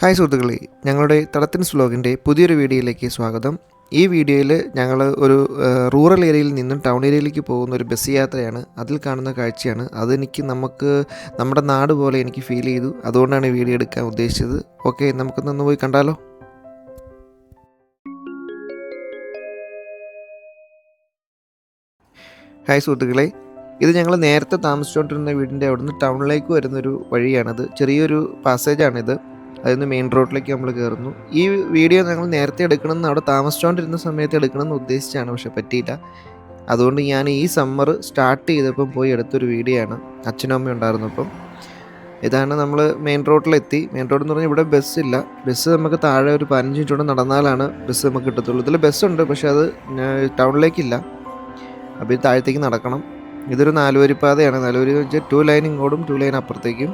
Hi സുഹൃത്തുക്കളെ ഞങ്ങളുടെ തടത്തിൻസ് വ്ലോഗിന്റെ പുതിയൊരു വീഡിയോയിലേക്ക് സ്വാഗതം. ഈ വീഡിയോയിൽ ഞങ്ങൾ ഒരു റൂറൽ ഏരിയയിൽ നിന്നും ടൗൺ ഏരിയയിലേക്ക് പോകുന്ന ഒരു ബസ് യാത്രയാണ്. അതിൽ കാണുന്ന കാഴ്ചയാണ്. അതെനിക്ക് നമുക്ക് നമ്മുടെ നാട് പോലെ എനിക്ക് ഫീൽ ചെയ്തു. അതുകൊണ്ടാണ് ഈ വീഡിയോ എടുക്കാൻ ഉദ്ദേശിച്ചത്. ഓക്കെ നമുക്കൊന്ന് പോയി കണ്ടാലോ? ഹായ് സുഹൃത്തുക്കളെ ഇത് ഞങ്ങൾ നേരത്തെ താമസിച്ചുകൊണ്ടിരുന്ന വീടിന്റെ അവിടുന്ന് ടൗണിലേക്ക് വരുന്നൊരു വഴിയാണിത്. ചെറിയൊരു പാസേജാണിത് അതിന് മെയിൻ റോഡിലേക്ക് നമ്മൾ കയറുന്നു ഈ വീഡിയോ ഞങ്ങൾ നേരത്തെ എടുക്കണമെന്ന് അവിടെ താമസിച്ചുകൊണ്ടിരുന്ന സമയത്ത് എടുക്കണമെന്ന് ഉദ്ദേശിച്ചാണ് പക്ഷെ പറ്റിയില്ല. അതുകൊണ്ട് ഞാൻ ഈ സമ്മർ സ്റ്റാർട്ട് ചെയ്തപ്പം പോയി എടുത്തൊരു വീഡിയോ ആണ്. അച്ഛനും അമ്മയും ഉണ്ടായിരുന്നപ്പം ഇതാണ് നമ്മൾ മെയിൻ റോഡിലെത്തി മെയിൻ റോഡ് എന്ന് പറഞ്ഞാൽ ഇവിടെ ബസ്സില്ല ബസ് നമുക്ക് താഴെ ഒരു പതിനഞ്ച് മിനിറ്റ് കൊണ്ട് നടന്നാലാണ് ബസ് നമുക്ക് കിട്ടത്തുള്ളൂ. ഇതിൽ ബസ്സുണ്ട് പക്ഷേ അത് ടൗണിലേക്കില്ല അപ്പോൾ താഴത്തേക്ക് നടക്കണം. ഇതൊരു നാലുവരി പാതയാണ് നാലുവരി വെച്ചാൽ ടു ലൈൻ ഇങ്ങോട്ടും ടു ലൈൻ അപ്പുറത്തേക്കും.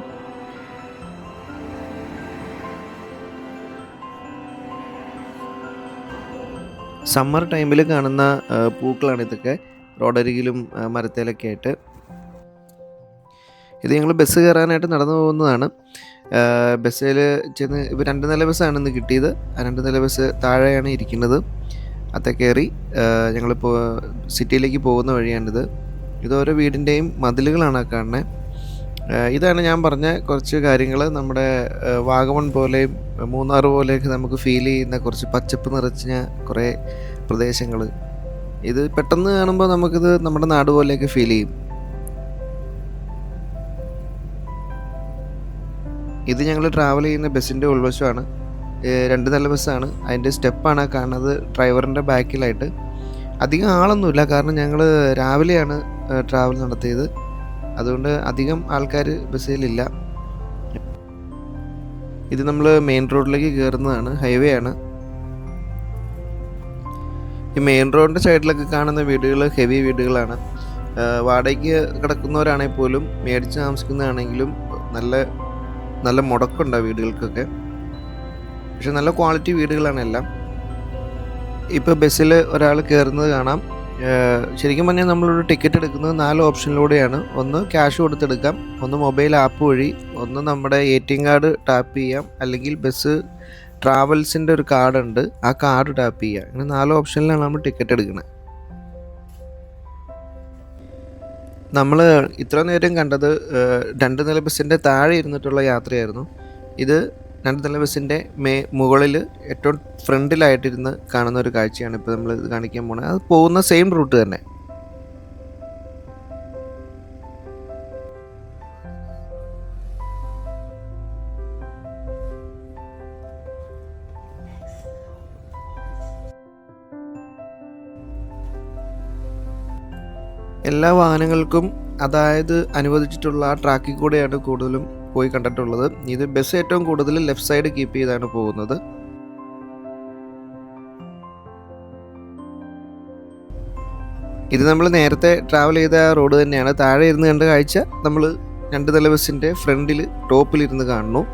സമ്മർ ടൈമിൽ കാണുന്ന പൂക്കളാണ് ഇതൊക്കെ. റോഡരികിലും മരത്തേലൊക്കെ ആയിട്ട്. ഇത് ഞങ്ങൾ ബസ് കയറാനായിട്ട് നടന്നു പോകുന്നതാണ്. ബസ്സിൽ ചെന്ന് ഇപ്പോൾ രണ്ട് നില ബസ്സാണ് ഇന്ന് കിട്ടിയത്. ആ രണ്ട് നില ബസ് താഴെയാണ് ഇരിക്കുന്നത്. അത്ത കയറി ഞങ്ങളിപ്പോൾ സിറ്റിയിലേക്ക് പോകുന്ന വഴിയാണിത്. ഇത് ഓരോ വീടിന്റെയും മതിലുകളാണ് കാണുന്നത് ഇതാണ് ഞാൻ പറഞ്ഞ കുറച്ച് കാര്യങ്ങൾ നമ്മുടെ വാഗമൺ പോലെയും മൂന്നാർ പോലെയൊക്കെ നമുക്ക് ഫീൽ ചെയ്യുന്ന കുറച്ച് പച്ചപ്പ് നിറഞ്ഞ കുറേ പ്രദേശങ്ങൾ ഇത് പെട്ടെന്ന് കാണുമ്പോൾ നമുക്കിത് നമ്മുടെ നാട് പോലെയൊക്കെ ഫീൽ ചെയ്യും. ഇത് ഞങ്ങൾ ട്രാവൽ ചെയ്യുന്ന ബസ്സിന്റെ ഉൾവശമാണ്. രണ്ട് നല്ല ബസ്സാണ്. അതിന്റെ സ്റ്റെപ്പാണ് കാണുന്നത് ഡ്രൈവറിന്റെ ബാക്കിലായിട്ട്. അധികം ആളൊന്നുമില്ല. കാരണം ഞങ്ങൾ രാവിലെയാണ് ട്രാവൽ നടത്തിയത്. അതുകൊണ്ട് അധികം ആൾക്കാർ ബസ്സിലില്ല. ഇത് നമ്മൾ മെയിൻ റോഡിലേക്ക് കയറുന്നതാണ് ഹൈവേ ആണ്. ഈ മെയിൻ റോഡിന്റെ സൈഡിലൊക്കെ കാണുന്ന വീടുകൾ ഹെവി വീടുകളാണ്. വാടകയ്ക്ക് കിടക്കുന്നവരാണെങ്കിൽ പോലും മേടിച്ച് താമസിക്കുന്നതാണെങ്കിലും നല്ല നല്ല മുടക്കുണ്ട് വീടുകൾക്കൊക്കെ. പക്ഷെ നല്ല ക്വാളിറ്റി വീടുകളാണ് എല്ലാം. ഇപ്പോൾ ബസ്സിൽ ഒരാൾ കയറുന്നത് കാണാം. ശരിക്കും പറഞ്ഞാൽ നമ്മളൊരു ടിക്കറ്റ് എടുക്കുന്നത് നാല് ഓപ്ഷനിലൂടെയാണ് ഒന്ന് ക്യാഷ് കൊടുത്തെടുക്കാം ഒന്ന് മൊബൈൽ ആപ്പ് വഴി ഒന്ന് നമ്മുടെ A T M card tap ചെയ്യാം അല്ലെങ്കിൽ ബസ് ട്രാവൽസിന്റെ ഒരു കാർഡുണ്ട് ആ കാർഡ് ടാപ്പ് ചെയ്യുക അങ്ങനെ നാല് ഓപ്ഷനിലാണ് നമ്മൾ ടിക്കറ്റ് എടുക്കുന്നത്. നമ്മൾ ഇത്ര നേരം കണ്ടത് രണ്ട് നില ബസ്സിന്റെ താഴെ ഇരുന്നിട്ടുള്ള യാത്രയായിരുന്നു. ഇത് ബസ്സിന്റെ മേ മുകളിൽ ഏറ്റവും ഫ്രണ്ടിലായിട്ടിരുന്ന് കാണുന്ന ഒരു കാഴ്ചയാണ് ഇപ്പോൾ നമ്മൾ ഇത് കാണിക്കാൻ പോണത്. അത് പോകുന്ന സെയിം റൂട്ട് തന്നെ. എല്ലാ വാഹനങ്ങൾക്കും അതായത് അനുവദിച്ചിട്ടുള്ള ആ ട്രാക്കിൽ കൂടെയാണ് കൂടുതലും പോയി കണ്ടിട്ടുള്ളത്. ഇത് ബസ് ഏറ്റവും കൂടുതൽ ലെഫ്റ്റ് സൈഡ് കീപ്പ് ചെയ്താണ് പോകുന്നത്. ഇത് നമ്മൾ നേരത്തെ ട്രാവൽ ചെയ്ത റോഡ് തന്നെയാണ്. താഴെ ഇരുന്ന് കണ്ട കാഴ്ച നമ്മൾ രണ്ട് നില ബസ്സിന്റെ ഫ്രണ്ടിൽ ടോപ്പിലിരുന്ന് കാണുന്നു.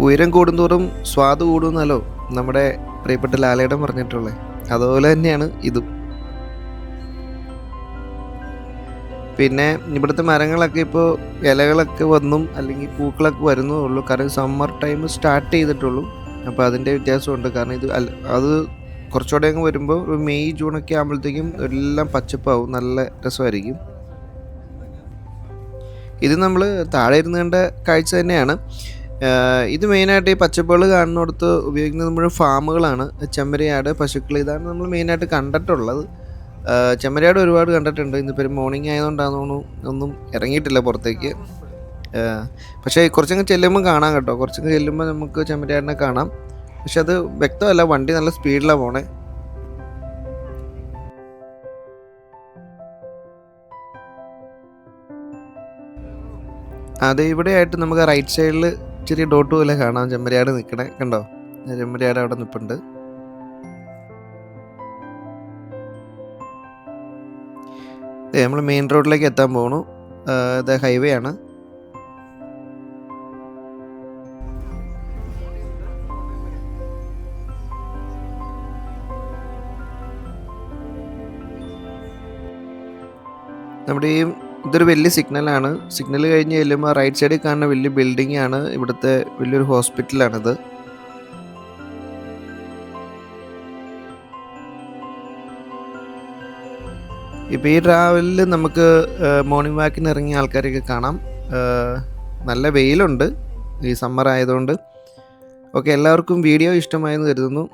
ഉയരം കൂടുന്തോറും സ്വാദ് കൂടുന്നല്ലോ നമ്മുടെ പ്രിയപ്പെട്ട ലാലേടം പറഞ്ഞിട്ടുള്ളത് അതുപോലെ തന്നെയാണ് ഇതും. പിന്നെ ഇവിടുത്തെ മരങ്ങളൊക്കെ ഇപ്പോൾ ഇലകളൊക്കെ വന്നും അല്ലെങ്കിൽ പൂക്കളൊക്കെ വരുന്നേ ഉള്ളൂ. കാരണം സമ്മർ ടൈം സ്റ്റാർട്ട് ചെയ്തിട്ടുള്ളൂ. അപ്പോൾ അതിന്റെ വ്യത്യാസമുണ്ട്. കാരണം ഇത് അത് കുറച്ചുകൂടെ അങ്ങ് വരുമ്പോൾ ഒരു മെയ് ഒക്കെ ആകുമ്പോഴത്തേക്കും എല്ലാം പച്ചപ്പാവും. നല്ല രസമായിരിക്കും. ഇത് നമ്മൾ താഴെ ഇരുന്ന് കണ്ട കാഴ്ച തന്നെയാണ്. ഇത് മെയിനായിട്ട് ഈ പച്ചപ്പുകൾ കാണുന്നിടത്ത് ഉപയോഗിക്കുന്നത് മുഴുവൻ ഫാമുകളാണ് ചെമ്മരിയാട് പശുക്കൾ ഇതാണ് നമ്മൾ മെയിനായിട്ട് കണ്ടിട്ടുള്ളത്. ചെമ്മരിയാട് ഒരുപാട് കണ്ടിട്ടുണ്ട്. ഇന്നിപ്പോൾ മോർണിംഗ് ആയതുകൊണ്ടാണെന്ന് തോന്നുന്നു. ഒന്നും ഇറങ്ങിയിട്ടില്ല പുറത്തേക്ക്. പക്ഷേ കുറച്ചങ്ങ് ചെല്ലുമ്പോൾ കാണാം കേട്ടോ. കുറച്ചങ്ങ് ചെല്ലുമ്പോൾ നമുക്ക് ചെമ്മരിയാടിനെ കാണാം. പക്ഷെ അത് വ്യക്തമല്ല. വണ്ടി നല്ല സ്പീഡിലാണ് പോണേ. അത് ഇവിടെ ആയിട്ട് നമുക്ക് റൈറ്റ് സൈഡിൽ ചെറിയ ഡോട്ട് പോലെ കാണാം. ചെമ്മരിയാട് നിൽക്കണേ കണ്ടോ? ചെമ്മരിയാട് അവിടെ നിൽപ്പുണ്ട് നമ്മൾ മെയിൻ റോഡിലേക്ക് എത്താൻ പോകണു ഇത് ഹൈവേ ആണ്. നമ്മുടെ ഈ ഇതൊരു വലിയ സിഗ്നലാണ് സിഗ്നൽ കഴിഞ്ഞ് ചെല്ലുമ്പോൾ റൈറ്റ് സൈഡിൽ കാണുന്ന വലിയ ബിൽഡിംഗ് ആണ്. ഇവിടുത്തെ വലിയൊരു ഹോസ്പിറ്റലാണിത് ഇപ്പോൾ ഈ ട്രാവലിൽ നമുക്ക് മോർണിംഗ് വാക്കിന് ഇറങ്ങിയ ആൾക്കാരെയൊക്കെ കാണാം. നല്ല വെയിലുണ്ട്. ഈ സമ്മർ ആയതുകൊണ്ട്. ഓക്കെ എല്ലാവർക്കും വീഡിയോ ഇഷ്ടമായെന്ന് കരുതുന്നു.